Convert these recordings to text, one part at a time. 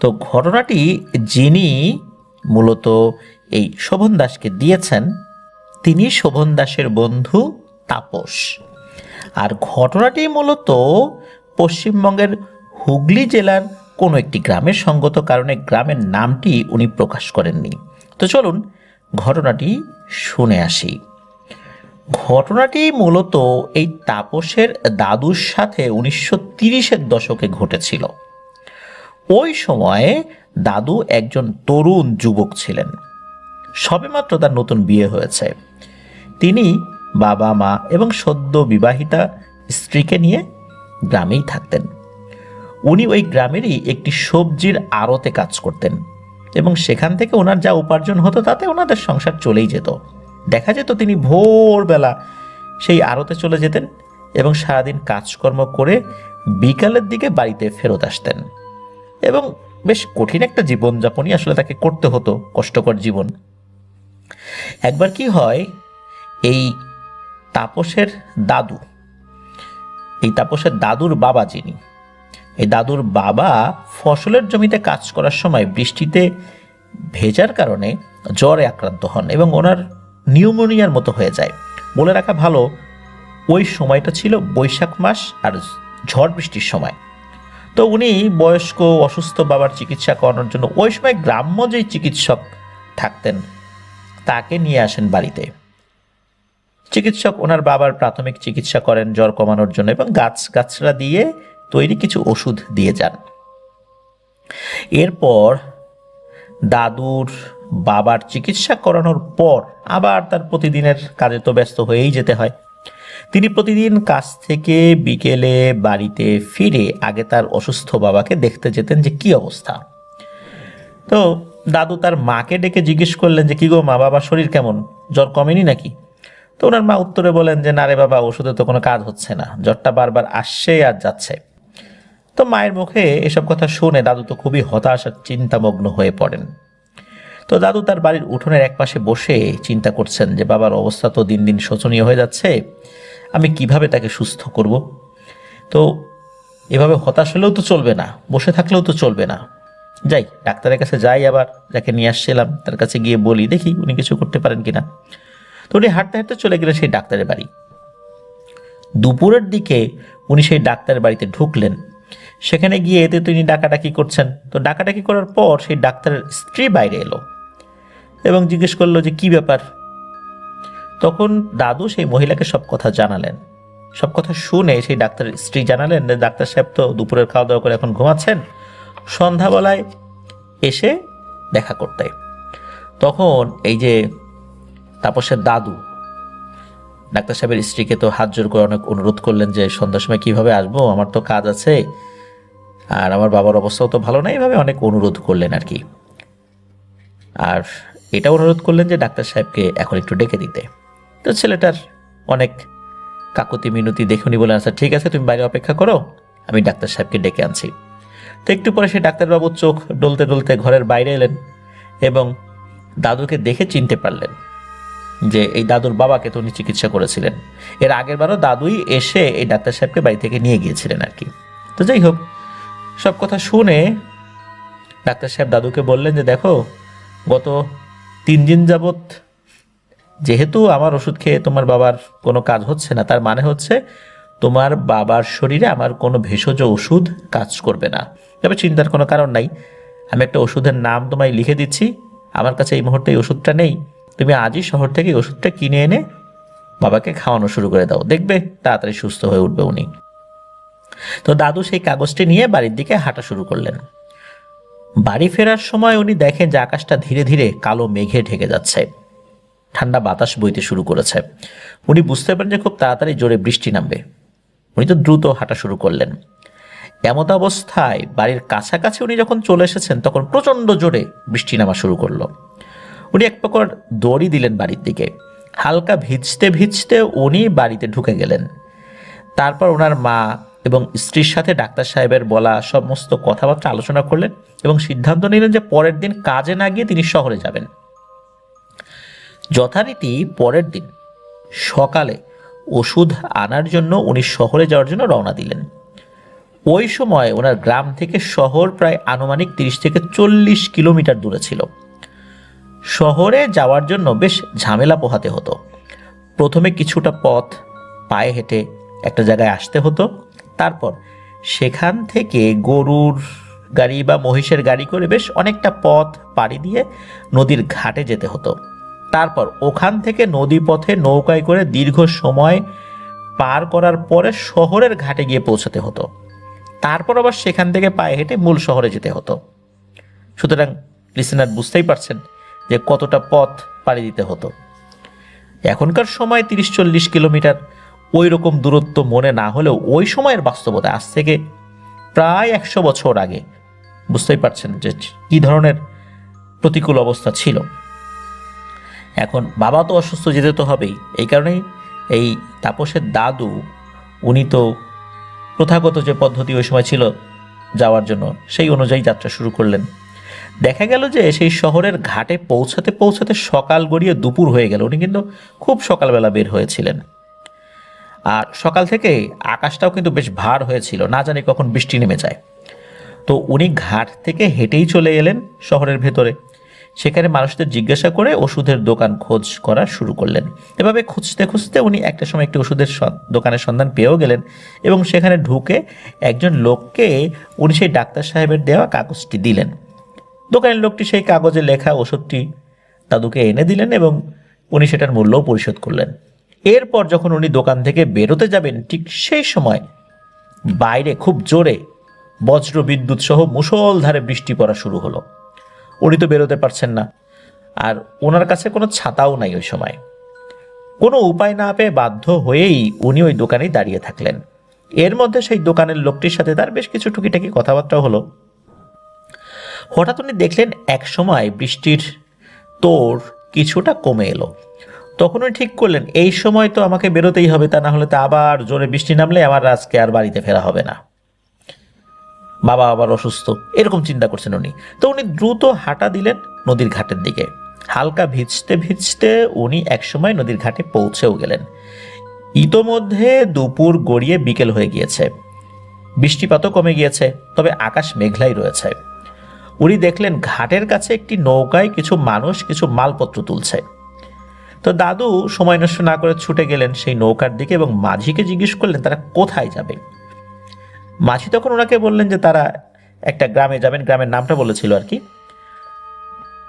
তো ঘটনাটি যিনি মূলত এই শোভন দাসকে দিয়েছেন, তিনি শোভন দাসের বন্ধু তাপস। আর ঘটনাটি মূলত পশ্চিমবঙ্গের হুগলি জেলার কোনো একটি গ্রামের সঙ্গত কারণে গ্রামের নামটি উনি প্রকাশ করেননি। তো চলুন ঘটনাটি শুনে আসি। ঘটনাটি মূলত এই তাপসের দাদুর সাথে উনিশশো তিরিশের দশকে ঘটেছিল। ওই সময়ে দাদু একজন তরুণ যুবক ছিলেন। সবেমাত্র তার নতুন বিয়ে হয়েছে। তিনি বাবা, মা এবং সদ্য বিবাহিতা স্ত্রীকে নিয়ে গ্রামেই থাকতেন। উনি ওই গ্রামেরই একটি সবজির আড়তে কাজ করতেন এবং সেখান থেকে ওনার যা উপার্জন হতো তাতে ওনাদের সংসার চলেই যেত। দেখা যেত তিনি ভোরবেলা সেই আড়তে চলে যেতেন এবং সারাদিন কাজকর্ম করে বিকালের দিকে বাড়িতে ফেরত আসতেন। এবং বেশ কঠিন একটা জীবনযাপনই আসলে তাকে করতে হতো, কষ্টকর জীবন। একবার কি হয়, এই তাপসের দাদু, এই তাপসের দাদুর বাবা যিনি, এই দাদুর বাবা ফসলের জমিতে কাজ করার সময় বৃষ্টিতে ভেজার কারণে জ্বরে আক্রান্ত হন এবং ওনার নিউমোনিয়ার মতো হয়ে যায়। বলে রাখা ভালো, ওই সময়টা ছিল বৈশাখ মাস আর ঝড় বৃষ্টির সময়। তো উনি বয়স্ক, অসুস্থ বাবার চিকিৎসা করানোর জন্য ওই সময় গ্রাম্য যেই চিকিৎসক থাকতেন, তাকে নিয়ে আসেন বাড়িতে। চিকিৎসক ওনার বাবার প্রাথমিক চিকিৎসা করেন জ্বর কমানোর জন্য এবং গাছ গাছরা দিয়ে তৈরি কিছু ওষুধ দিয়ে যান। এরপর দাদুর বাবার চিকিৎসা করানোর পর আবার তার প্রতিদিনের কাজে তো ব্যস্ত হয়েই যেতে হয়। তিনি প্রতিদিন কাজ থেকে বিকেলে বাড়িতে ফিরে আগে তার অসুস্থ বাবাকে দেখতে যেতেন যে কি অবস্থা। তো দাদু তার মাকে ডেকে জিজ্ঞেস করলেন যে, কি গো মা, বাবার শরীর কেমন? জ্বর কমেনি নাকি? তো ওনার মা উত্তরে বলেন যে, না রে বাবা, ওষুধে তো কোনো কাজ হচ্ছে না। জ্বরটা বারবার আসছে আর যাচ্ছে। তো মায়ের মুখে এসব কথা শুনে দাদু তো খুবই হতাশ আর চিন্তামগ্ন হয়ে পড়েন। তো দাদু তার বাড়ির উঠোনের একপাশে বসে চিন্তা করছেন যে, বাবার অবস্থা তো দিন দিন শোচনীয় হয়ে যাচ্ছে। আমি কীভাবে তাকে সুস্থ করব? তো এভাবে হতাশ হলেও তো চলবে না, বসে থাকলেও তো চলবে না। যাই, ডাক্তারের কাছে যাই আবার, যাকে নিয়ে আসছিলাম, তার কাছে গিয়ে বলি, দেখি উনি কিছু করতে পারেন কিনা। তো উনি হাঁটতে হাঁটতে চলে গেলেন সেই ডাক্তারের বাড়ি। দুপুরের দিকে উনি সেই ডাক্তারের বাড়িতে ঢুকলেন। সেখানে গিয়ে এতে তিনি ডাকাডাকি করছেন। তো ডাকাডাকি করার পর সেই ডাক্তারের স্ত্রী বাইরে এলো এবং জিজ্ঞেস করল যে, কি ব্যাপার? তখন দাদু সেই মহিলাকে সব কথা জানালেন। সব কথা শুনে সেই ডাক্তারের স্ত্রী জানালেন ডাক্তার সাহেব তো দুপুরের খাওয়া দাওয়া করে এখন ঘুমাচ্ছেন। সন্ধ্যাবেলায় এসে দেখা করতে। তখন এই যে তাপসের দাদু, ডাক্তার সাহেবের স্ত্রীকে তো হাত জোর করে অনেক অনুরোধ করলেন যে, সন্ধ্যার সময় কীভাবে আসব? আমার তো কাজ আছে। আর আমার বাবার অবস্থাও তো ভালো না। এইভাবে অনেক অনুরোধ করলেন আর কি। আর এটা অনুরোধ করলেন যে, ডাক্তার সাহেবকে এখন একটু ডেকে দিতে। তো ছেলেটার অনেক কাকুতি মিনতি দেখুনি বলে আচ্ছা ঠিক আছে, তুমি বাইরে অপেক্ষা করো, আমি ডাক্তার সাহেবকে ডেকে আনছি। তো একটু পরে সে ডাক্তারবাবুর চোখ ডলতে ডলতে ঘরের বাইরে এলেন এবং দাদুকে দেখে চিনতে পারলেন যে এই দাদুর বাবাকে তো উনি চিকিৎসা করেছিলেন। এর আগের বারও দাদুই এসে এই ডাক্তার সাহেবকে বাড়ি থেকে নিয়ে গিয়েছিলেন আর কি। তো যাই হোক, সব কথা শুনে ডাক্তার সাহেব দাদুকে বললেন যে, দেখো, গত তিন দিন যাবৎ যেহেতু আমার ওষুধ খেয়ে তোমার বাবার কোনো কাজ হচ্ছে না, তার মানে হচ্ছে তোমার বাবার শরীরে আমার কোনো ভেষজ ওষুধ কাজ করবে না। তবে চিন্তার কোনো কারণ নাই। আমি একটা ওষুধের নাম তোমায় লিখে দিচ্ছি। আমার কাছে এই মুহূর্তে এই ওষুধটা নেই। তুমি আজই শহর থেকে ওষুধটা কিনে এনে বাবাকে খাওয়ানো শুরু করে দাও। দেখবে তাড়াতাড়ি সুস্থ হয়ে উঠবে উনি। তো দাদু সেই কাগজটি নিয়ে বাড়ির দিকে হাঁটা শুরু করলেন। বাড়ি ফেরার সময় উনি দেখেন যে আকাশটা ধীরে ধীরে কালো মেঘে ঢেকে যাচ্ছে। ঠান্ডা বাতাস বইতে শুরু করেছে। উনি বুঝতে পারেন যে খুব তাড়াতাড়ি জোরে বৃষ্টি নামবে। উনি তো দ্রুত হাঁটা শুরু করলেন। এমত অবস্থায় বাড়ির কাছাকাছি উনি যখন চলে এসেছেন, তখন প্রচণ্ড জোরে বৃষ্টি নামা শুরু করল। উনি এক প্রকার দড়ি দিলেন বাড়ির দিকে। হালকা ভিজতে ভিজতে উনি বাড়িতে ঢুকে গেলেন। তারপর ওনার মা এবং স্ত্রীর সাথে ডাক্তার সাহেবের বলা সমস্ত কথাবার্তা আলোচনা করলেন এবং সিদ্ধান্ত নিলেন যে পরের দিন কাজে না গিয়ে তিনি শহরে যাবেন। যথারীতি পরের দিন সকালে ওষুধ আনার জন্য উনি শহরে যাওয়ার জন্য রওনা দিলেন। ওই সময় ওনার গ্রাম থেকে শহর প্রায় আনুমানিক তিরিশ থেকে চল্লিশ কিলোমিটার দূরে ছিল। শহরে যাওয়ার জন্য বেশ ঝামেলা পোহাতে হতো। প্রথমে কিছুটা পথ, পায়ে হেঁটে একটা জায়গায় আসতে হতো। তারপর সেখান থেকে গরুর গাড়ি বা মহিষের গাড়ি করে বেশ অনেকটা পথ পাড়ি দিয়ে নদীর ঘাটে যেতে হতো। তারপর ওখান থেকে নদী পথে নৌকায় করে দীর্ঘ সময় পার করার পরে শহরের ঘাটে গিয়ে পৌঁছাতে হতো। তারপর আবার সেখান থেকে পায়ে হেঁটে মূল শহরে যেতে হতো। সুতরাং লিসেনার বুঝতেই পারছেন যে কতটা পথ পাড়ি দিতে হতো। এখনকার সময় তিরিশ চল্লিশ কিলোমিটার ওই রকম দূরত্ব মনে না হলেও ওই সময়ের বাস্তবতা আজ থেকে প্রায় একশো বছর আগে। বুঝতেই পারছেন যে কী ধরনের প্রতিকূল অবস্থা ছিল। এখন বাবা তো অসুস্থ, যেতে তো হবেই। এই কারণেই এই তাপসের দাদু, উনি তো প্রথাগত যে পদ্ধতি ওই সময় ছিল যাওয়ার জন্য, সেই অনুযায়ী যাত্রা শুরু করলেন। দেখা গেল যে সেই শহরের ঘাটে পৌঁছাতে পৌঁছাতে সকাল গড়িয়ে দুপুর হয়ে গেল। উনি কিন্তু খুব সকালবেলা বের হয়েছিলেন। আর সকাল থেকে আকাশটাও কিন্তু বেশ ভার হয়েছিল, না জানি কখন বৃষ্টি নেমে যায়। তো উনি ঘাট থেকে হেঁটেই চলে এলেন শহরের ভেতরে। সেখানে মানুষদের জিজ্ঞাসা করে ওষুধের দোকান খোঁজ করা শুরু করলেন। এভাবে খুঁজতে খুঁজতে উনি একটা সময় একটি ওষুধের দোকানের সন্ধান পেয়েও গেলেন এবং সেখানে ঢুকে একজন লোককে উনি সেই ডাক্তার সাহেবের দেওয়া কাগজটি দিলেন। দোকানের লোকটি সেই কাগজে লেখা ওষুধটি দাদুকে এনে দিলেন এবং উনি সেটার মূল্যও পরিশোধ করলেন। এরপর যখন উনি দোকান থেকে বেরোতে যাবেন, ঠিক সেই সময় বাইরে খুব জোরে বজ্র বিদ্যুৎ সহ মুষলধারে বৃষ্টি পড়া শুরু হলো। উনি তো বেরোতে পারছেন না। আর ওনার কাছে কোনো ছাতাও নাই ওই সময়। কোনো উপায় না পেয়ে বাধ্য হয়েই উনি ওই দোকানেই দাঁড়িয়ে থাকলেন। এর মধ্যে সেই দোকানের লোকটির সাথে তার বেশ কিছু টুকিটাকি কথাবার্তা হলো। হঠাৎ উনি দেখলেন এক সময় বৃষ্টির তোর কিছুটা কমে এলো। তখন উনি ঠিক করলেন, এই সময় তো আমাকে বেরোতেই হবে, তা না হলে তো আবার জোরে বৃষ্টি নামলে আমার আজকে আর বাড়িতে ফেরা হবে না। বাবা আবার অসুস্থ, এরকম চিন্তা করছেন উনি। তো উনি দ্রুত হাঁটা দিলেন নদীর ঘাটের দিকে। হালকা ভিজতে ভিজতে উনি একসময় নদীর ঘাটে পৌঁছেও গেলেন। ইতোমধ্যে দুপুর গড়িয়ে বিকেল হয়ে গিয়েছে। বৃষ্টিপাতও কমে গিয়েছে, তবে আকাশ মেঘলাই রয়েছে। উনি দেখলেন ঘাটের কাছে একটি নৌকায় কিছু মানুষ কিছু মালপত্র তুলছে। তো দাদু সময় নষ্ট না করে ছুটে গেলেন সেই নৌকার দিকে এবং মাঝিকে জিজ্ঞেস করলেন, তারা কোথায় যাবে? মাঝি তখন ওনাকে বললেন যে তারা একটা গ্রামে যাবেন, গ্রামের নামটা বলেছিল আর কি।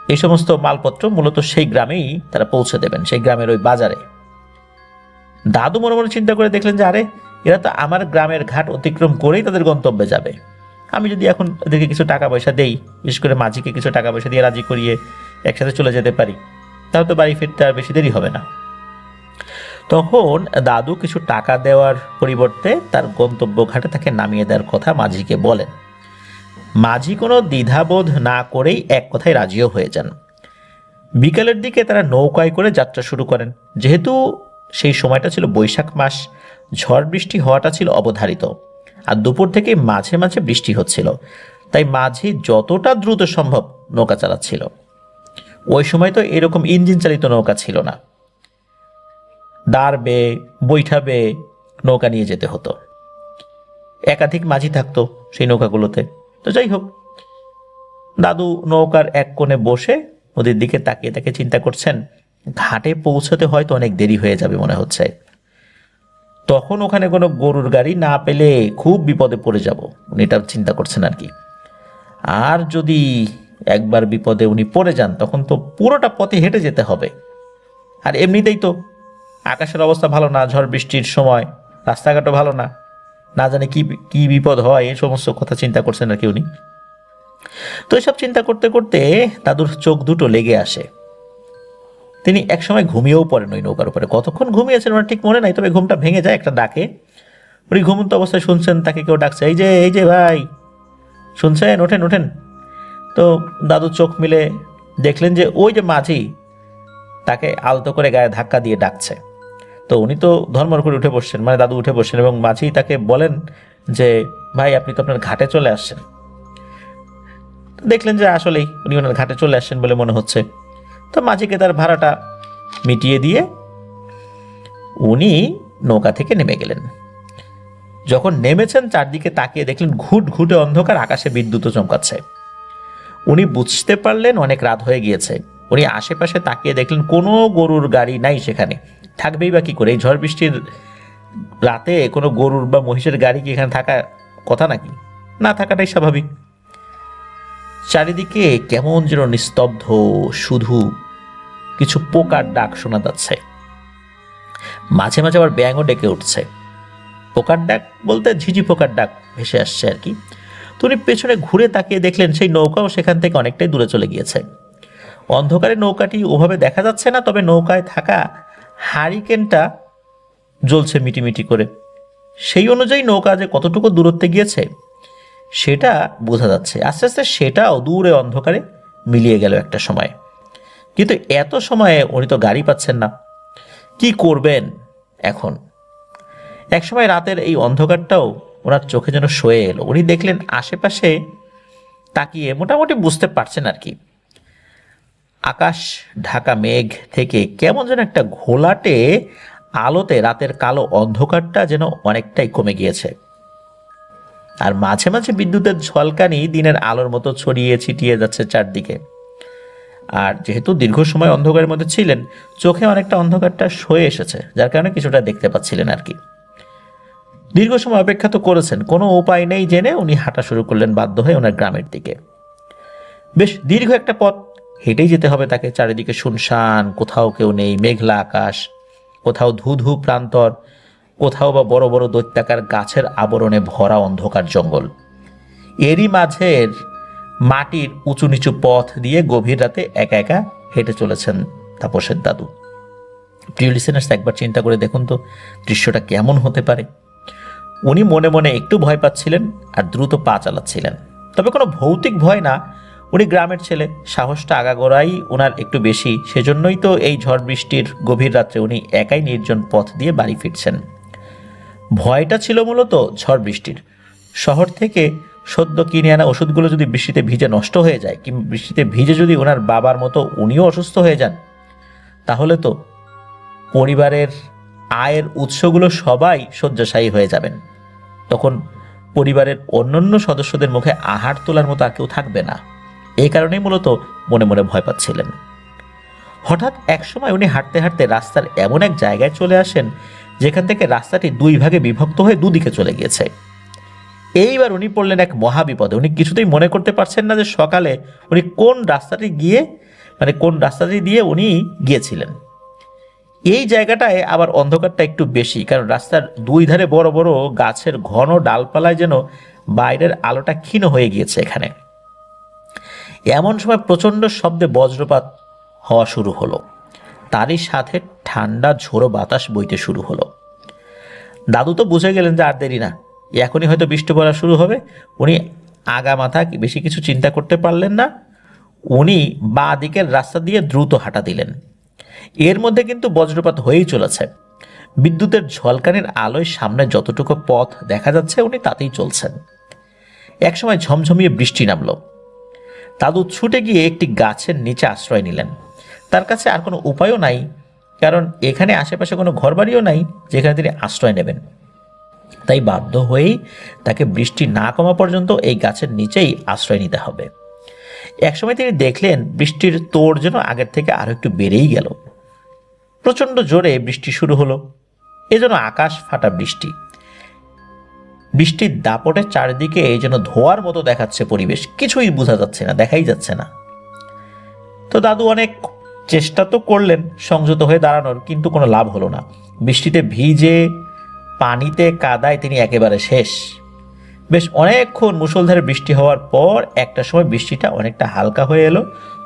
এই সমস্ত মালপত্র মূলত সেই গ্রামেই তারা পৌঁছে দেবেন, সেই গ্রামের ওই বাজারে। দাদু মনে মনে চিন্তা করে দেখলেন যে, আরে, এরা তো আমার গ্রামের ঘাট অতিক্রম করেই তাদের গন্তব্যে যাবে। আমি যদি এখন এদেরকে কিছু টাকা পয়সা দেই, বিশেষ করে মাঝিকে কিছু টাকা পয়সা দিয়ে রাজি করিয়ে একসাথে চলে যেতে পারি, তাহলে তো বাড়ি ফিরতে আর বেশি দেরি হবে না। তখন দাদু কিছু টাকা দেওয়ার পরিবর্তে তার গন্তব্য ঘাটে তাকে নামিয়ে দেওয়ার কথা মাঝিকে বলেন। মাঝি কোনো দ্বিধাবোধ না করেই এক কথায় রাজিও হয়ে যান। বিকালের দিকে তারা নৌকায় করে যাত্রা শুরু করেন। যেহেতু সেই সময়টা ছিল বৈশাখ মাস, ঝড় বৃষ্টি হওয়াটা ছিল অবধারিত, আর দুপুর থেকে মাঝে মাঝে বৃষ্টি হচ্ছিল, তাই মাঝি যতটা দ্রুত সম্ভব নৌকা চালাচ্ছিল। ওই সময় তো এরকম ইঞ্জিন চালিত নৌকা ছিল না। দাঁড় বৈঠাবে নৌকা নিয়ে যেতে হতো। একাধিক মাঝি থাকতো সেই নৌকাগুলোতে। তো যাই হোক, দাদু নৌকার এক কোণে বসে নদীর দিকে তাকিয়ে তাকে চিন্তা করছেন, ঘাটে পৌঁছতে হয়তো অনেক দেরি হয়ে যাবে মনে হচ্ছে। তখন ওখানে কোনো গরুর গাড়ি না পেলে খুব বিপদে পড়ে যাব, উনি এটা চিন্তা করছেন আর কি। আর যদি একবার বিপদে উনি পড়ে যান, তখন তো পুরোটা পথে হেঁটে যেতে হবে। আর এমনিতেই তো আকাশের অবস্থা ভালো না, ঝড় বৃষ্টির সময়। রাস্তাঘাটও ভালো না। না জানে কি কি বিপদ হয়, এই সমস্ত কথা চিন্তা করছেন আর কেউ উনি। তো এসব চিন্তা করতে করতে দাদুর চোখ দুটো লেগে আসে। তিনি একসময় ঘুমিয়েও পড়েন ওই নৌকার উপরে। কতক্ষণ ঘুমিয়েছেন ওনার ঠিক মনে নাই, তবে ঘুমটা ভেঙে যায় একটা ডাকে। উনি ঘুমন্ত অবস্থায় শুনছেন, তাকে কেউ ডাকছে, এই যে এই যে ভাই। শুনছেন? ওঠেন ওঠেন। তো দাদু চোখ মিলে দেখলেন যে ওই যে মাঝি, তাকে আলতো করে গায়ে ধাক্কা দিয়ে ডাকছে। তো উনি তো ধর্মর করে উঠে বসছেন মানে দাদু উঠে বসছেন এবং মাঝি তাকে বলেন যে, ভাই, আপনি তো আপনার ঘাটে চলে আসছেন। দেখলেন যে আসলেই উনি ওনার ঘাটে চলে আসছেন বলে মনে হচ্ছে। তো মাঝিকে তার ভাড়াটা মিটিয়ে দিয়ে উনি নৌকা থেকে নেমে গেলেন। যখন নেমেছেন, চারদিকে তাকিয়ে দেখলেন ঘুট ঘুটে অন্ধকার, আকাশে বিদ্যুৎ চমকাচ্ছে। উনি বুঝতে পারলেন, অনেক রাত হয়ে গিয়েছে। উনি আশেপাশে তাকিয়ে দেখলেন কোনো গরুর গাড়ি নাই সেখানে। থাকবেই বা কি করে? এই ঝড় বৃষ্টির রাতে কোনো গরুর বা মহিষের গাড়ি কি এখানে থাকা কথা নাকি? না থাকাটাই স্বাভাবিক। চারিদিকে কেমন যেন নিস্তব্ধ, শুধু কিছু পোকার ডাক শোনা যাচ্ছে। মাঝে মাঝে আবার ব্যাঙও ডেকে উঠছে। পোকার ডাক বলতে ঝিঝি পোকার ডাক ভেসে আসছে আর কি। তো উনি পেছনে ঘুরে তাকিয়ে দেখলেন সেই নৌকাও সেখান থেকে অনেকটাই দূরে চলে গিয়েছে। অন্ধকারে নৌকাটি ওভাবে দেখা যাচ্ছে না, তবে নৌকায় থাকা হারিকেনটা জ্বলছে মিটিমিটি করে। সেই অনুযায়ী নৌকা যে কতটুকু দূরত্বে গিয়েছে, সেটা বোঝা যাচ্ছে। আস্তে আস্তে সেটাও দূরে অন্ধকারে মিলিয়ে গেল একটা সময়। কিন্তু এত সময়ে উনি তো গাড়ি পাচ্ছেন না। কি করবেন এখন? একসময় রাতের এই অন্ধকারটাও ওনার চোখে যেন সয়ে এলো। উনি দেখলেন আশেপাশে তাকিয়ে মোটামুটি বুঝতে পারছেন আর কি। আকাশ, ঢাকা মেঘ থেকে কেমন যেন একটা ঘোলাটে আলোতে রাতের কালো অন্ধকারটা যেন অনেকটাই কমে গিয়েছে। আর মাঝে মাঝে বিদ্যুতের ঝলকানি দিনের আলোর মতো ছড়িয়ে ছিটিয়ে যাচ্ছে চারদিকে। আর যেহেতু দীর্ঘ সময় অন্ধকারের মধ্যে ছিলেন, চোখে অনেকটা অন্ধকারটা সয়ে এসেছে, যার কারণে কিছুটা দেখতে পাচ্ছিলেন আর কি। দীর্ঘ সময় অপেক্ষা তো করেছেন, কোনো উপায় নেই জেনে উনি হাঁটা শুরু করলেন বাধ্য হয়ে ওনার গ্রামের দিকে। বেশ দীর্ঘ একটা পথ হেঁটেই যেতে হবে তাকে। চারিদিকে শুনশান, কোথাও কেউ নেই, মেঘলা আকাশ, কোথাও ধু ধু প্রান্তর, কোথাও বা বড় বড় দৈত্যাকার গাছের আবরণে ভরা অন্ধকার জঙ্গল। এরই মাঝের মাটির উঁচু নিচু পথ দিয়ে গভীর রাতে একা একা হেঁটে চলেছেন তাপসের দাদু। প্রিয় লিসেনার্স একবার চিন্তা করে দেখুন তো দৃশ্যটা কেমন হতে পারে। উনি মনে মনে একটু ভয় পাচ্ছিলেন আর দ্রুত পা চালাচ্ছিলেন। তবে কোনো ভৌতিক ভয় না উনি গ্রামের ছেলে, সাহসটা আগাগোড়াই ওনার একটু বেশি, সেজন্যই তো এই ঝড় বৃষ্টির গভীর রাত্রে উনি একাই নির্জন পথ দিয়ে বাড়ি ফিরছেন। ভয়টা ছিল মূলত ঝড় বৃষ্টির। শহর থেকে সদ্য কিনে আনা ওষুধগুলো যদি বৃষ্টিতে ভিজে নষ্ট হয়ে যায় কিংবা বৃষ্টিতে ভিজে যদি ওনার বাবার মতো উনিও অসুস্থ হয়ে যান, তাহলে তো পরিবারের আয়ের উৎসগুলো সবাই শয্যাশায়ী হয়ে যাবেন। তখন পরিবারের অন্যান্য সদস্যদের মুখে আহার তোলার মতো আর কেউ থাকবে না। এই কারণেই মূলত মনে মনে ভয় পাচ্ছিলেন। হঠাৎ একসময় উনি হাঁটতে হাঁটতে রাস্তার এমন এক জায়গায় চলে আসেন, যেখান থেকে রাস্তাটি দুই ভাগে বিভক্ত হয়ে দুদিকে চলে গিয়েছে। এইবার উনি পড়লেন এক মহাবিপদে। উনি কিছুতেই মনে করতে পারছেন না যে সকালে উনি কোন রাস্তাটি গিয়ে মানে কোন রাস্তাটি দিয়ে উনি গিয়েছিলেন। এই জায়গাটায় আবার অন্ধকারটা একটু বেশি, কারণ রাস্তার দুই ধারে বড় বড় গাছের ঘন ডালপালায় যেন বাইরের আলোটা ক্ষীণ হয়ে গিয়েছে এখানে। এমন সময় প্রচণ্ড শব্দে বজ্রপাত হওয়া শুরু হলো। তারই সাথে ঠান্ডা, ঝোড়ো বাতাস বইতে শুরু হলো। দাদু তো বুঝে গেলেন যে আর দেরি না। এখনই হয়তো বৃষ্টি পড়া শুরু হবে। উনি আগা মাথা বেশি কিছু চিন্তা করতে পারলেন না। উনি বাঁ দিকের রাস্তা দিয়ে দ্রুত হাঁটা দিলেন। এর মধ্যে কিন্তু বজ্রপাত হয়েই চলেছে। বিদ্যুতের ঝলকানির আলোয় সামনে যতটুকু পথ দেখা যাচ্ছে, উনি তাতেই চলছেন। একসময় ঝমঝমিয়ে বৃষ্টি নামলো। দাদু ছুটে গিয়ে একটি গাছের নিচে আশ্রয় নিলেন। তার কাছে আর কোনো উপায়ও নাই, কারণ এখানে আশেপাশে কোনো ঘরবাড়িও নাই যেখানে তিনি আশ্রয় নেবেন। তাই বাধ্য হয়েই তাকে বৃষ্টি না কমা পর্যন্ত এই গাছের নিচেই আশ্রয় নিতে হবে। একসময় তিনি দেখলেন বৃষ্টির তোড় যেন আগের থেকে আরও একটু বেড়েই গেল। প্রচণ্ড জোরে বৃষ্টি শুরু হলো। এজন্য আকাশ ফাটা বৃষ্টি। বৃষ্টির দাপটে চারিদিকে এই যেন ধোয়ার মতো দেখাচ্ছে পরিবেশ। কিছুই বোঝা যাচ্ছে না, দেখাই যাচ্ছে না। তো দাদু অনেক চেষ্টা তো করলেন সংযত হয়ে দাঁড়ানোর, কিন্তু কোনো লাভ হলো না। বৃষ্টিতে ভিজে পানিতে কাদায় তিনি একেবারে শেষ। বেশ অনেকক্ষণ মুষলধারে বৃষ্টি হওয়ার পর একটা সময় বৃষ্টিটা অনেকটা হালকা হয়ে এলো।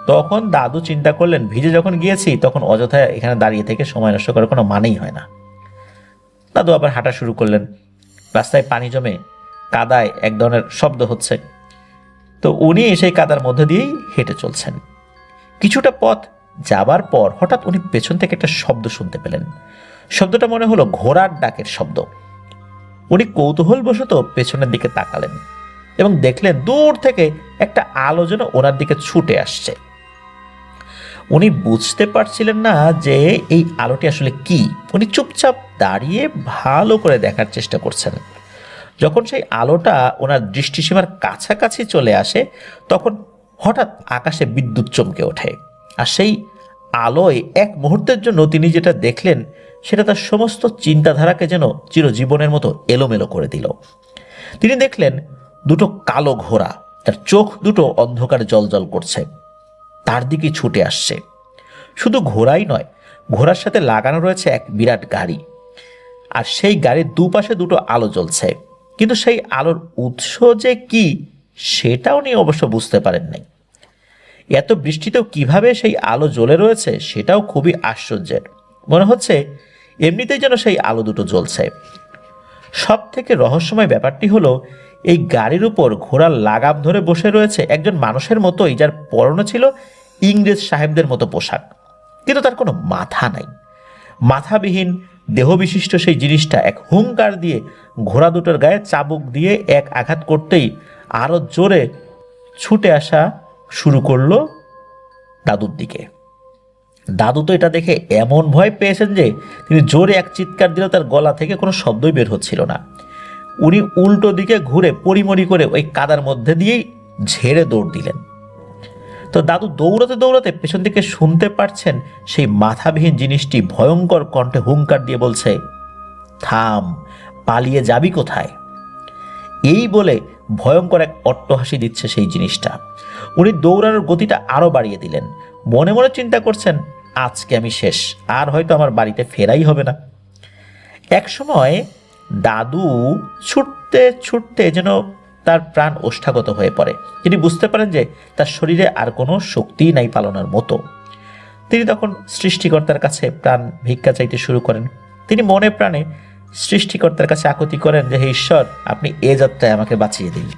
তখন দাদু চিন্তা করলেন, ভিজে যখন গিয়েছি তখন অযথা এখানে দাঁড়িয়ে থেকে সময় নষ্ট করার কোনো মানেই হয় না। দাদু আবার হাঁটা শুরু করলেন। রাস্তায় পানি জমে কাদায় এক ধরনের শব্দ হচ্ছে। তো উনি সেই কাদার মধ্যে দিয়েই হেঁটে চলছেন। কিছুটা পথ যাবার পর হঠাৎ উনি পেছন থেকে একটা শব্দ শুনতে পেলেন। শব্দটা মনে হলো ঘোড়ার ডাকের শব্দ। উনি কৌতূহলবশত পেছনের দিকে তাকালেন এবং দেখলেন দূর থেকে একটা আলো যেন ওনার দিকে ছুটে আসছে। উনি বুঝতে পারছিলেন না যে এই আলোটি আসলে কি। উনি চুপচাপ দাঁড়িয়ে ভালো করে দেখার চেষ্টা করছেন। যখন সেই আলোটা ওনার দৃষ্টিসীমার কাছাকাছি চলে আসে, তখন হঠাৎ আকাশে বিদ্যুৎ চমকে ওঠে। আর সেই আলোয় এক মুহূর্তের জন্য তিনি যেটা দেখলেন, সেটা তার সমস্ত চিন্তাধারাকে যেন চিরজীবনের মতো এলোমেলো করে দিল। তিনি দেখলেন দুটো কালো ঘোড়া, তার চোখ দুটো অন্ধকার জলজল করছে। তার দিকে ছুটে আসছে। শুধু ঘোড়াই নয়, ঘোড়ার সাথে লাগানো রয়েছে এক বিরাট গাড়ি। আর সেই গাড়ির দুপাশে দুটো আলো জ্বলছে। কিন্তু সেই আলোর উৎস যে কি, সেটাও নিয়ে অবশ্য বুঝতে পারেন নাই। এত বৃষ্টিতেও কীভাবে সেই আলো জ্বলে রয়েছে, সেটাও খুবই আশ্চর্যের। মনে হচ্ছে এমনিতেই যেন সেই আলো দুটো জ্বলছে। সব থেকে রহস্যময় ব্যাপারটি হলো এই গাড়ির উপর ঘোড়ার লাগাম ধরে বসে রয়েছে একজন মানুষের মতোই, যার পরনে ছিল ইংরেজ সাহেবদের মতো পোশাক। কিন্তু তার কোনো মাথা নাই। মাথাবিহীন, দেহবিশিষ্ট সেই জিনিসটা এক হুঙ্কার দিয়ে ঘোড়া দুটোর গায়ে চাবুক দিয়ে এক আঘাত করতেই আরও জোরে ছুটে আসা শুরু করল দাদুর দিকে। দাদু তো এটা দেখে এমন ভয় পেয়েছেন যে তিনি জোরে এক চিৎকার দিলেও তার গলা থেকে কোনো শব্দই বের হচ্ছিল না। উনি উল্টো দিকে ঘুরে পরিমরি করে ওই কাদার মধ্যে দিয়েই ঝেড়ে দৌড় দিলেন। তো দাদু দৌড়াতে দৌড়াতে পেছন দিকে শুনতে পারছেন সেই মাথাবিহীন জিনিসটি ভয়ঙ্কর কণ্ঠে হুঙ্কার দিয়ে বলছে, থাম, পালিয়ে যাবি কোথায়? এই বলে ভয়ঙ্কর এক অট্টহাসি দিচ্ছে সেই জিনিসটা। উনি দৌড়ানোর গতিটা আরও বাড়িয়ে দিলেন। মনে মনে চিন্তা করছেন, আজকে আমি শেষ, আর হয়তো আমার বাড়িতে ফেরাই হবে না। এক সময় দাদু ছুটতে ছুটতে যেন তার প্রাণ ওষ্ঠাগত হয়ে পড়ে। তিনি বুঝতে পারেন যে তার শরীরে আর কোনো শক্তিই নাই পালনের মতো। তিনি তখন সৃষ্টিকর্তার কাছে প্রাণ ভিক্ষা চাইতে শুরু করেন। তিনি মনে প্রাণে সৃষ্টিকর্তার কাছে আকুতি করেন যে, হে ঈশ্বর, আপনি এ যাত্রায় আমাকে বাঁচিয়ে দিন।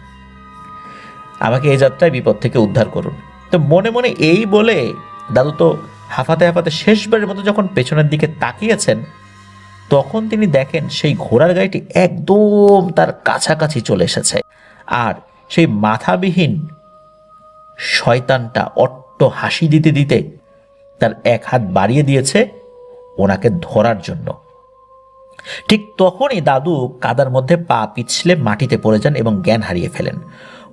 আমাকে এই যাত্রায় বিপদ থেকে উদ্ধার করুন। তো মনে মনে এই বলে দাদু তো হাফাতে হাফাতে শেষবারের মতো যখন পেছনের দিকে তাকিয়েছেন তখন তিনি দেখেন সেই ঘোড়ার গাড়িটি একদম তার কাছাকাছি চলে এসেছে। আর সেই মাথাবিহীন শয়তানটা অট্ট হাসি দিতে দিতে তার এক হাত বাড়িয়ে দিয়েছে ওনাকে ধরার জন্য। ঠিক তখনই দাদু কাদার মধ্যে পা পিছলে মাটিতে পড়ে যান এবং জ্ঞান হারিয়ে ফেলেন।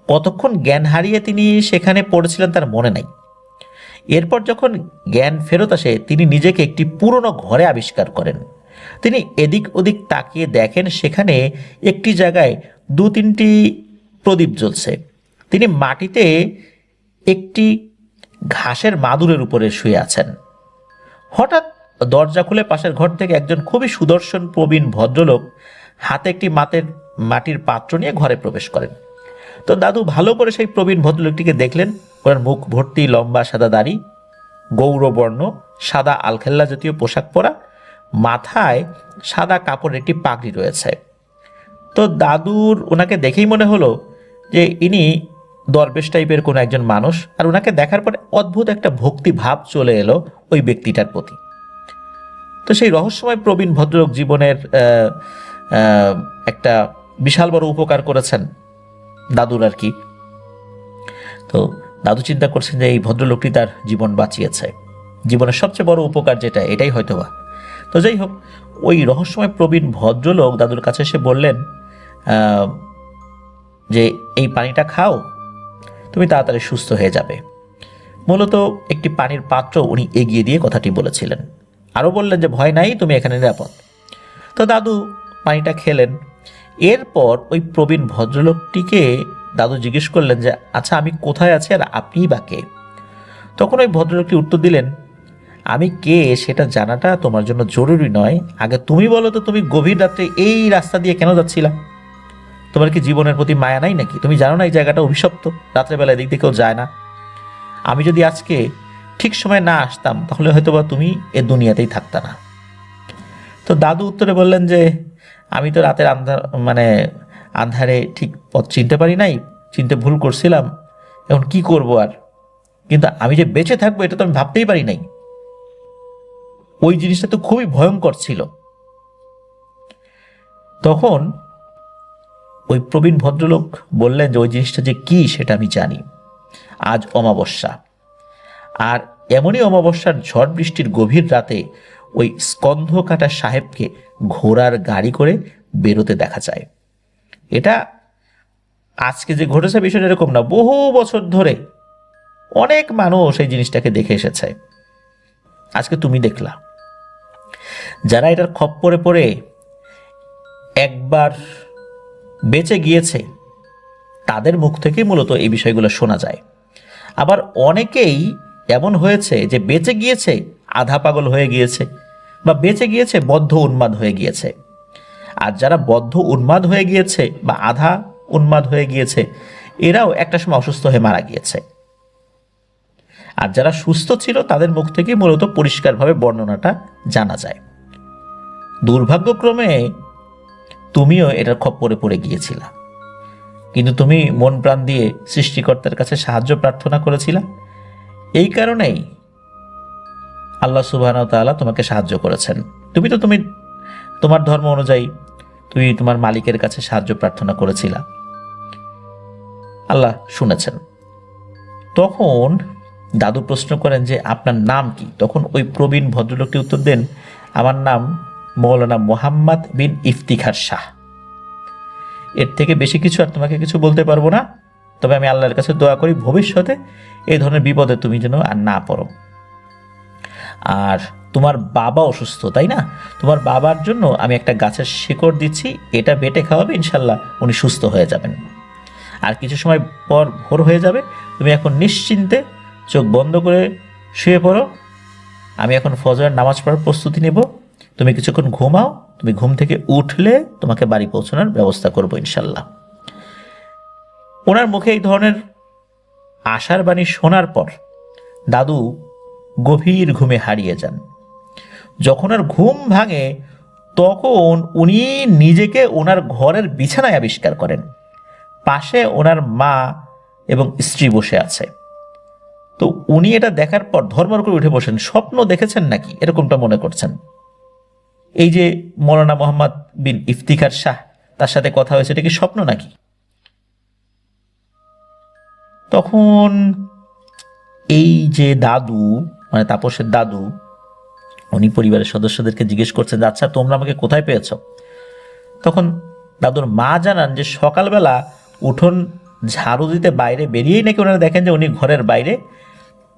কতক্ষণ জ্ঞান হারিয়ে তিনি সেখানে পড়েছিলেন তার মনে নাই। এরপর যখন জ্ঞান ফেরত আসে, তিনি নিজেকে একটি পুরনো ঘরে আবিষ্কার করেন। তিনি এদিক ওদিক তাকিয়ে দেখেন সেখানে একটি জায়গায় দু তিনটি প্রদীপ জ্বলছে। তিনি মাটিতে একটি ঘাসের মাদুরের উপরে শুয়ে আছেন। হঠাৎ দরজা খুলে পাশের ঘর থেকে একজন খুবই সুদর্শন প্রবীণ ভদ্রলোক হাতে একটি মাতের মাটির পাত্র নিয়ে ঘরে প্রবেশ করেন। তো দাদু, ভালো করে সেই প্রবীণ ভদ্রলোকটিকে দেখলেন। ওনার মুখ ভর্তি লম্বা সাদা দাড়ি, গৌরবর্ণ, সাদা আলখেল্লা জাতীয় পোশাক পরা মাথায় সাদা কাপড়ের একটি পাগড়ি রয়েছে। তো দাদুর ওনাকে দেখেই মনে হলো যে ইনি দরবেশ টাইপের কোনো একজন মানুষ, আর ওনাকে দেখার পরে অদ্ভুত একটা ভক্তি ভাব চলে এলো ওই ব্যক্তিটার প্রতি। তো সেই রহস্যময় প্রবীণ ভদ্রলোক জীবনের একটা বিশাল বড় উপকার করেছেন দাদুর আর কি। তো দাদু চিন্তা করছেন যে এই ভদ্রলোকটি তার জীবন বাঁচিয়েছে। জীবনের সবচেয়ে বড় উপকার যেটা, এটাই হয়তো বা তো যাই হোক, ওই রহস্যময় প্রবীণ ভদ্রলোক দাদুর কাছে এসে বললেন যে এই পানিটা খাও, তুমি তাড়াতাড়ি সুস্থ হয়ে যাবে। মূলত একটি পানির পাত্র উনি এগিয়ে দিয়ে কথাটি বলেছিলেন। আরও বললেন যে, ভয় নাই, তুমি এখানে নিরাপদ। তো দাদু পানিটা খেলেন। এরপর ওই প্রবীণ ভদ্রলোকটিকে দাদু জিজ্ঞেস করলেন যে আচ্ছা আমি কোথায় আছি আর আপনিই বা কে? তখন ওই ভদ্রলোকটি উত্তর দিলেন আমি কে সেটা জানাটা তোমার জন্য জরুরি নয়। আগে তুমি বলো তো তুমি গভীর রাত্রে এই রাস্তা দিয়ে কেন যাচ্ছিলা? তোমার কি জীবনের প্রতি মায়া নাই নাকি? তুমি জানো না এই জায়গাটা অভিশপ্ত। রাত্রেবেলা এদিক দিয়ে কেউ যায় না। আমি যদি আজকে ঠিক সময় না আসতাম, তাহলে হয়তো বা তুমি এ দুনিয়াতেই থাকতা না। তো দাদু উত্তরে বললেন যে, আমি তো রাতের আন্ধার মানে আন্ধারে ঠিক পথ চিনতে পারি নাই, চিনতে ভুল করছিলাম, এখন কি করব আর? কিন্তু আমি যে বেঁচে থাকব, এটা তো আমি ভাবতেই পারি নাই। ওই জিনিসটা তো খুবই ভয়ঙ্কর ছিল। তখন ওই প্রবীণ ভদ্রলোক বললেন যে, ওই জিনিসটা যে কি, সেটা আমি জানি। আজ অমাবস্যা। আর এমনই অমাবস্যার ঝড় বৃষ্টির গভীর রাতে ওই স্কন্ধ কাটা সাহেবকে ঘোড়ার গাড়ি করে বেরোতে দেখা যায়। এটা আজকে যে ঘটেছে বিষয়টা এরকম না, বহু বছর ধরে অনেক মানুষ এই জিনিসটাকে দেখে এসেছে। আজকে তুমি দেখলা। যারা এটার খপ্পরে পড়ে একবার বেঁচে গিয়েছে, তাদের মুখ থেকে মূলত এই বিষয়গুলো শোনা যায়। আবার অনেকেই এমন হয়েছে যে বেঁচে গিয়েছে, আধা পাগল হয়ে গিয়েছে বা বেঁচে গিয়েছে, বদ্ধ উন্মাদ হয়ে গিয়েছে। আর যারা বদ্ধ উন্মাদ হয়ে গিয়েছে বা আধা উন্মাদ হয়ে গিয়েছে, এরাও একটা সময় অসুস্থ হয়ে মারা গিয়েছে। আর যারা সুস্থ ছিল তাদের মুখ থেকে মূলত পরিষ্কারভাবে বর্ণনাটা জানা যায়। দুর্ভাগ্যক্রমে তুমিও এটার খপ্পরে পড়ে গিয়েছিলা। কিন্তু তুমি মন প্রাণ দিয়ে সৃষ্টিকর্তার কাছে সাহায্য প্রার্থনা করেছিলা। এই কারণেই আল্লাহ সুবাহ তাআলা তোমাকে সাহায্য করেছেন। তুমি তো তুমি, তোমার ধর্ম অনুযায়ী তুমি তোমার মালিকের কাছে সাহায্য প্রার্থনা করেছিলা। আল্লাহ শুনেছেন। তখন দাদু প্রশ্ন করেন যে, আপনার নাম কি? তখন ওই প্রবীণ ভদ্রলোকটি উত্তর দেন, আমার নাম মৌলানা মোহাম্মদ বিন ইফতিখার শাহ। এর থেকে বেশি কিছু আর তোমাকে কিছু বলতে পারব না। তবে আমি আল্লাহর কাছে দোয়া করি, ভবিষ্যতে এই ধরনের বিপদে তুমি যেন আর না পড়ো। আর তোমার বাবা অসুস্থ, তাই না? তোমার বাবার জন্য আমি একটা গাছের শিকড় দিচ্ছি, এটা বেটে খাওয়াবে, ইনশাল্লাহ উনি সুস্থ হয়ে যাবেন। আর কিছু সময় পর ভোর হয়ে যাবে, তুমি এখন নিশ্চিন্তে চোখ বন্ধ করে শুয়ে পড়ো। আমি এখন ফজরের নামাজ পড়ার প্রস্তুতি নেব। তুমি কিছুক্ষণ ঘুমাও। তুমি ঘুম থেকে উঠলে তোমাকে বাড়ি পৌঁছানোর ব্যবস্থা করব ইনশাল্লাহ ওনার মুখে এই ধরনের আশার বাণী শোনার পর দাদু গভীর ঘুমে হারিয়ে যান। যখন আর ঘুম ভাঙে, তখন উনি নিজেকে ওনার ঘরের বিছানায় আবিষ্কার করেন। পাশে ওনার মা এবং স্ত্রী বসে আছে। তো উনি এটা দেখার পর ধর্মর করে উঠে বসেন, স্বপ্ন দেখেছেন নাকি? এরকমটা মনে করছেন। এই যে মৌলানা মোহাম্মদ বিন ইফতিখার শাহ, তার সাথে কথা হয়েছে, এটা কি স্বপ্ন নাকি? তখন এই যে দাদু মানে তাপসের দাদু, উনি পরিবারের সদস্যদেরকে জিজ্ঞেস করছেন যে আচ্ছা তোমরা আমাকে কোথায় পেয়েছ? তখন দাদুর মা জানান যে সকালবেলা উঠোন ঝাড়ু দিতে বাইরে বেরিয়েই নাকি ওনারা দেখেন যে উনি ঘরের বাইরে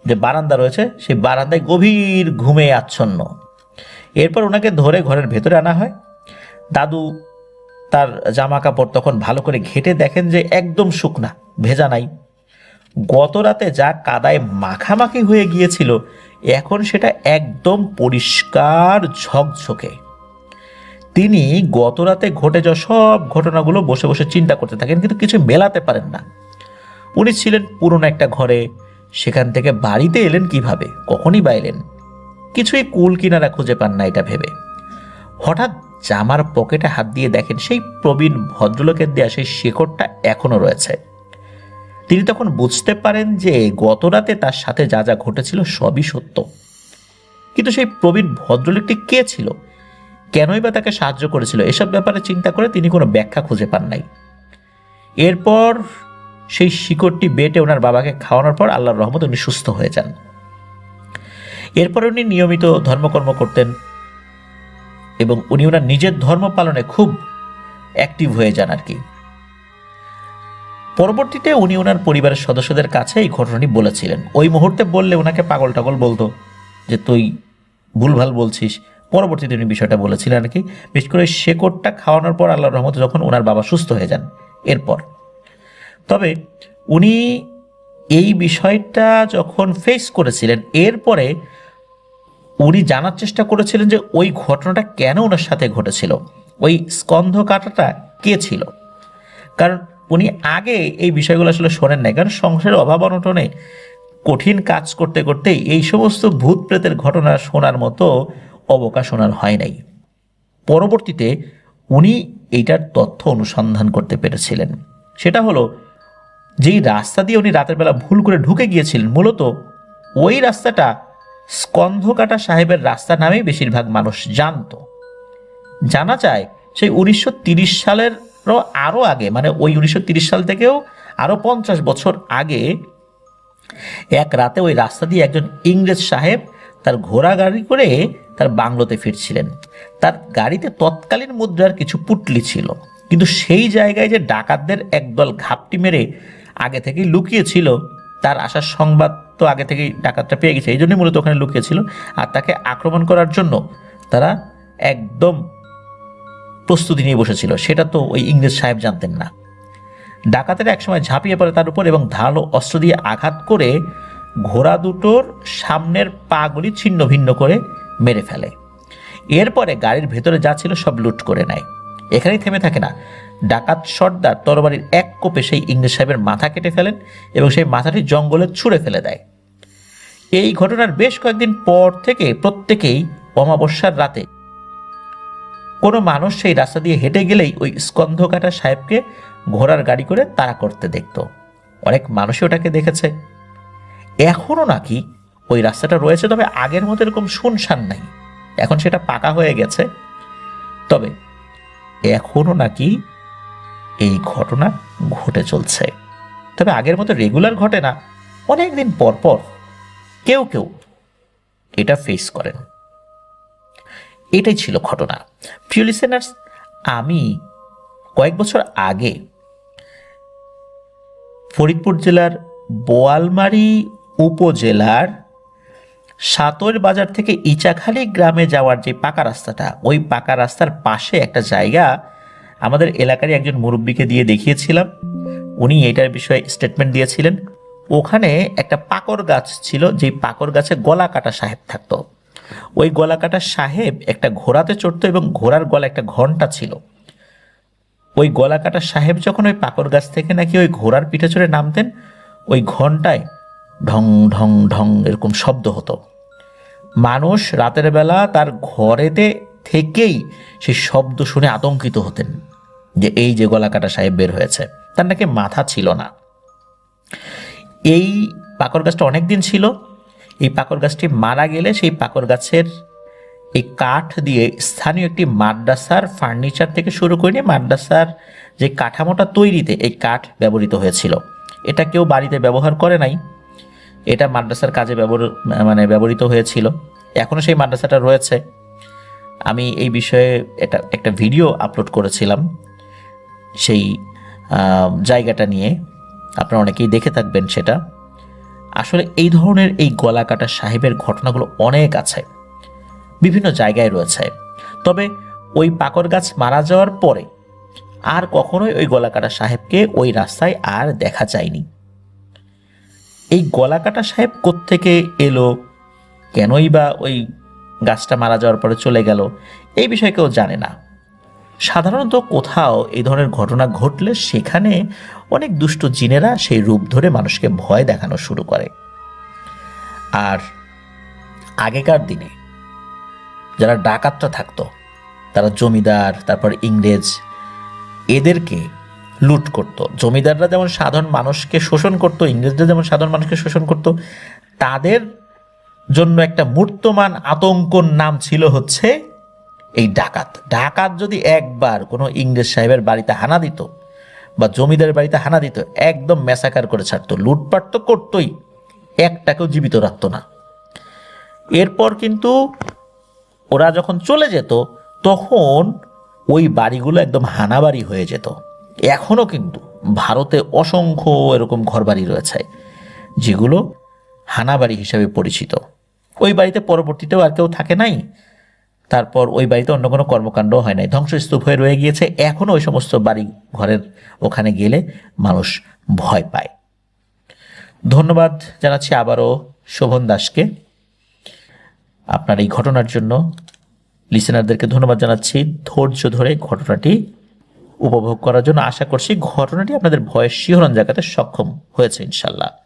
যে বারান্দা রয়েছে, সেই বারান্দায় গভীর ঘুমে আচ্ছন্ন। এরপর ওনাকে ধরে ঘরের ভেতরে আনা হয়। দাদু তার জামা কাপড় তখন ভালো করে ঘেটে দেখেন যে একদম শুকনা, ভেজা নাই। গত রাতে যা কাদায় মাখামাখি হয়ে গিয়েছিল, এখন সেটা একদম পরিষ্কার ঝকঝকে। তিনি গত রাতে ঘটে যাওয়া সব ঘটনাগুলো বসে বসে চিন্তা করতে থাকেন, কিন্তু কিছু মেলাতে পারেন না। উনি ছিলেন পুরনো একটা ঘরে সেখান থেকে বাড়িতে এলেন কীভাবে? কখনই বা এলেন? কিছুই কুল কিনারা খুঁজে পান না এটা ভেবে। হঠাৎ জামার পকেটে হাত দিয়ে দেখেন সেই প্রবীণ ভদ্রলোকের দেয়া সেই শেকড়টা এখনও রয়েছে। তিনি তখন বুঝতে পারেন যে গত রাতে তার সাথে যা যা ঘটেছিল সবই সত্য। কিন্তু সেই প্রবীণ ভদ্রলোকটি কে ছিল? কেনই বা তাকে সাহায্য করেছিল? এসব ব্যাপারে চিন্তা করে তিনি কোনো ব্যাখ্যা খুঁজে পান নাই। এরপর সেই শিকড়টি বেটে ওনার বাবাকে খাওয়ানোর পর আল্লাহর রহমত উনি সুস্থ হয়ে যান। এরপর উনি নিয়মিত ধর্মকর্ম করতেন এবং উনি ওনার নিজের ধর্ম পালনে খুব অ্যাক্টিভ হয়ে যান আর কি। পরবর্তীতে উনি ওনার পরিবারের সদস্যদের কাছে এই ঘটনাটি বলেছিলেন। ওই মুহূর্তে বললে ওনাকে পাগল টাগল বলতো যে, তুই ভুলভাল বলছিস। পরবর্তীতে উনি বিষয়টা বলেছিলেন আর কি। বিশেষ করে শেকড়টা খাওয়ানোর পর আল্লাহর রহমত যখন ওনার বাবা সুস্থ হয়ে যান, এরপর তবে উনি এই বিষয়টা যখন ফেস করেছিলেন, এরপরে উনি জানার চেষ্টা করেছিলেন যে ওই ঘটনাটা কেন ওনার সাথে ঘটেছিল? ওই স্কন্ধ কাটাটা কে ছিল? কারণ উনি আগে এই বিষয়গুলো আসলে শোনেন নাই। কারণ সংসারের অভাব অনটনে কঠিন কাজ করতে করতে এই সমস্ত ভূত প্রেতের ঘটনা শোনার মতো অবকাশ ওনার হয় নাই। পরবর্তীতে উনি এইটার তথ্য অনুসন্ধান করতে পেরেছিলেন। সেটা হলো যেই রাস্তা দিয়ে উনি রাতের বেলা ভুল করে ঢুকে গিয়েছিলেন, মূলত ওই রাস্তাটা স্কন্ধকাটা সাহেবের রাস্তা নামেই বেশিরভাগ মানুষ জানতো। জানা যায় সেই উনিশশো সালেরও আরও আগে মানে ওই উনিশশো সাল থেকেও আরও পঞ্চাশ বছর আগে এক রাতে ওই রাস্তা দিয়ে একজন ইংরেজ সাহেব তার ঘোড়া গাড়ি করে তার বাংলোতে ফিরছিলেন। তার গাড়িতে তৎকালীন মুদ্রার কিছু পুটলি ছিল। কিন্তু সেই জায়গায় যে ডাকাতদের একদল ঘাপটি মেরে আগে থেকেই লুকিয়েছিল। তার আসার সংবাদ তো আগে থেকেই ডাকাতটা পেয়ে গেছে, এই জন্যই মূলত ওখানে লুকিয়েছিল। আর তাকে আক্রমণ করার জন্য তারা একদম প্রস্তুতি নিয়ে বসেছিল, সেটা তো ওই ইংরেজ সাহেব জানতেন না। ডাকাতেরা একসময় ঝাঁপিয়ে পড়ে তার উপর এবং ধারালো অস্ত্র দিয়ে আঘাত করে ঘোড়া দুটোর সামনের পাগুলি ছিন্ন ভিন্ন করে মেরে ফেলে। এরপরে গাড়ির ভেতরে যা ছিল সব লুট করে নেয়। এখানেই থেমে থাকে না। ডাকাত সর্দার তরবারির এক কোপে সেই ইংরেজ সাহেবের মাথা কেটে ফেলেন এবং সেই মাথাটি জঙ্গলে ছুঁড়ে ফেলে দেয়। এই ঘটনার বেশ কয়েকদিন পর থেকে প্রত্যেকেই অমাবস্যার রাতে কোনো মানুষ সেই রাস্তা দিয়ে হেঁটে গেলেই ওই স্কন্ধকাটা সাহেবকে ঘোড়ার গাড়ি করে তাড়া করতে দেখতো। অনেক মানুষই ওটাকে দেখেছে। এখনও নাকি ওই রাস্তাটা রয়েছে, তবে আগের মতো এরকম শুনশান নাই। এখন সেটা পাকা হয়ে গেছে। তবে এখনও নাকি এই ঘটনা ঘটে চলছে। তবে আগের মতো রেগুলার ঘটে না। অনেক দিন পর পর কেউ কেউ এটা ফেস করেন। এটাই ছিল ঘটনা। প্রিয় লিসেনার্স আমি কয়েক বছর আগে ফরিদপুর জেলার বোয়ালমারি উপজেলার সাতর বাজার থেকে ইচাখালি গ্রামে যাওয়ার যে পাকা রাস্তাটা, ওই পাকা রাস্তার পাশে একটা জায়গা আমাদের এলাকারই একজন মুরব্বীকে দিয়ে দেখিয়েছিলাম। উনি এটার বিষয়ে স্টেটমেন্ট দিয়েছিলেন। ওখানে একটা পাকর গাছ ছিল, যেই পাকর গাছে গলা কাটা সাহেব থাকতো। ওই গলা কাটা সাহেব একটা ঘোড়াতে চড়তো এবং ঘোড়ার গলা একটা ঘণ্টা ছিল। ওই গলা কাটা সাহেব যখন ওই পাকর গাছ থেকে নাকি ওই ঘোড়ার পিঠে চড়ে নামতেন, ওই ঘন্টায় ঢং ঢং ঢং এরকম শব্দ হতো। মানুষ রাতের বেলা তার ঘরেতে থেকেই সেই শব্দ শুনে আতঙ্কিত হতেন যে এই যে গলা কাটা সাহেব বের হয়েছে, তার নাকি মাথা ছিল না। এই পাকর গাছটা অনেক দিন ছিল। এই পাকর গাছটি মারা গেলে সেই পাকর গাছের এই কাঠ দিয়ে স্থানীয় একটি মাদ্রাসার ফার্নিচার থেকে শুরু করে নিয়ে মাদ্রাসার যে কাঠামোটা তৈরিতে এই কাঠ ব্যবহৃত হয়েছিল। এটা কেউ বাড়িতে ব্যবহার করে নাই। এটা মাদ্রাসার কাজে ব্যবহার মানে ব্যবহৃত হয়েছিল। এখনও সেই মাদ্রাসাটা রয়েছে। আমি এই বিষয়ে এটা, একটা ভিডিও আপলোড করেছিলাম। সেই জায়গাটা নিয়ে। আপনারা অনেকেই দেখে থাকবেন সেটা। আসলে এই ধরনের এই গলা কাটা সাহেবের ঘটনাগুলো অনেক আছে। বিভিন্ন জায়গায় রয়েছে। তবে ওই পাকর গাছ মারা যাওয়ার পরে আর কখনোই ওই গলাকাটা সাহেবকে ওই রাস্তায় আর দেখা যায়নি। এই গলাকাটা সাহেব কোত্থেকে এলো? কেনই বা ওই গাছটা মারা যাওয়ার পরে চলে গেল? এই বিষয়ে কেউ জানে না। সাধারণত কোথাও এই ধরনের ঘটনা ঘটলে সেখানে অনেক দুষ্ট জিনেরা সেই রূপ ধরে মানুষকে ভয় দেখানো শুরু করে। আর আগেকার দিনে যারা ডাকাতরা থাকতো, তারা জমিদার, তারপর ইংরেজ, এদেরকে লুট করত। জমিদাররা যেমন সাধারণ মানুষকে শোষণ করত, ইংরেজরা যেমন সাধারণ মানুষকে শোষণ করত, তাদের জন্য একটা মূর্তমান আতঙ্কর নাম ছিল হচ্ছে এই ডাকাত। ডাকাত যদি একবার কোনো ইংরেজ সাহেবের বাড়িতে হানা দিত বা জমিদারের বাড়িতে হানা দিত, একদম মেসাকার করে ছাড়তো। লুটপাট তো করতোই, একটাকেও জীবিত রাখতো না। এরপর কিন্তু ওরা যখন চলে যেত, তখন ওই বাড়িগুলো একদম হানাবাড়ি হয়ে যেত। এখনও কিন্তু ভারতে অসংখ্য এরকম ঘরবাড়ি রয়েছে, যেগুলো হানাবাড়ি হিসাবে পরিচিত। ওই বাড়িতে পরবর্তীতেও আর কেউ থাকে নাই, তারপর ওই বাড়িতে অন্য কোনো কর্মকাণ্ড হয় নাই। ধ্বংসস্তূপ হয়ে রয়ে গিয়েছে এখনও ওই সমস্ত বাড়ি ঘরের ওখানে গেলে মানুষ ভয় পায়। ধন্যবাদ জানাচ্ছি আবারও শোভন দাসকে। আপনার এই ঘটনার জন্য লিসেনারদেরকে ধন্যবাদ জানাচ্ছি। ধৈর্য ধরে ঘটনাটি উপভোগ করার জন্য আশা করছি ঘটনাটি আপনাদের ভয়ের শিহরণ জায়গাতে সক্ষম হয়েছে ইনশাল্লাহ